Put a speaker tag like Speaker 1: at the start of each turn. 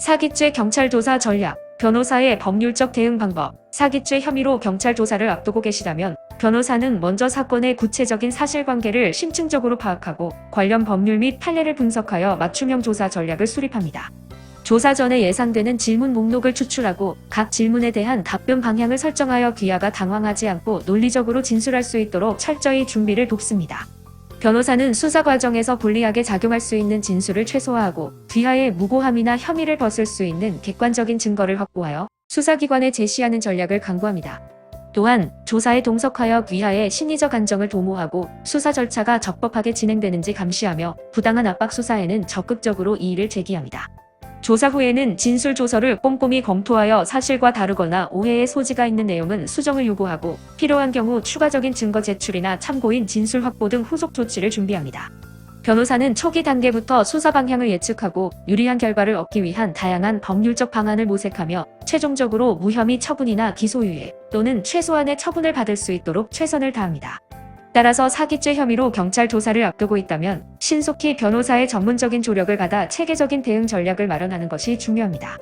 Speaker 1: 사기죄 경찰 조사 전략, 변호사의 법률적 대응 방법, 사기죄 혐의로 경찰 조사를 앞두고 계시다면 변호사는 먼저 사건의 구체적인 사실관계를 심층적으로 파악하고 관련 법률 및 판례를 분석하여 맞춤형 조사 전략을 수립합니다. 조사 전에 예상되는 질문 목록을 추출하고 각 질문에 대한 답변 방향을 설정하여 귀하가 당황하지 않고 논리적으로 진술할 수 있도록 철저히 준비를 돕습니다. 변호사는 수사 과정에서 불리하게 작용할 수 있는 진술을 최소화하고 귀하의 무고함이나 혐의를 벗을 수 있는 객관적인 증거를 확보하여 수사기관에 제시하는 전략을 강구합니다. 또한 조사에 동석하여 귀하의 심리적 안정을 도모하고 수사 절차가 적법하게 진행되는지 감시하며 부당한 압박 수사에는 적극적으로 이의를 제기합니다. 조사 후에는 진술 조서를 꼼꼼히 검토하여 사실과 다르거나 오해의 소지가 있는 내용은 수정을 요구하고 필요한 경우 추가적인 증거 제출이나 참고인 진술 확보 등 후속 조치를 준비합니다. 변호사는 초기 단계부터 수사 방향을 예측하고 유리한 결과를 얻기 위한 다양한 법률적 방안을 모색하며 최종적으로 무혐의 처분이나 기소유예 또는 최소한의 처분을 받을 수 있도록 최선을 다합니다. 따라서 사기죄 혐의로 경찰 조사를 앞두고 있다면 신속히 변호사의 전문적인 조력을 받아 체계적인 대응 전략을 마련하는 것이 중요합니다.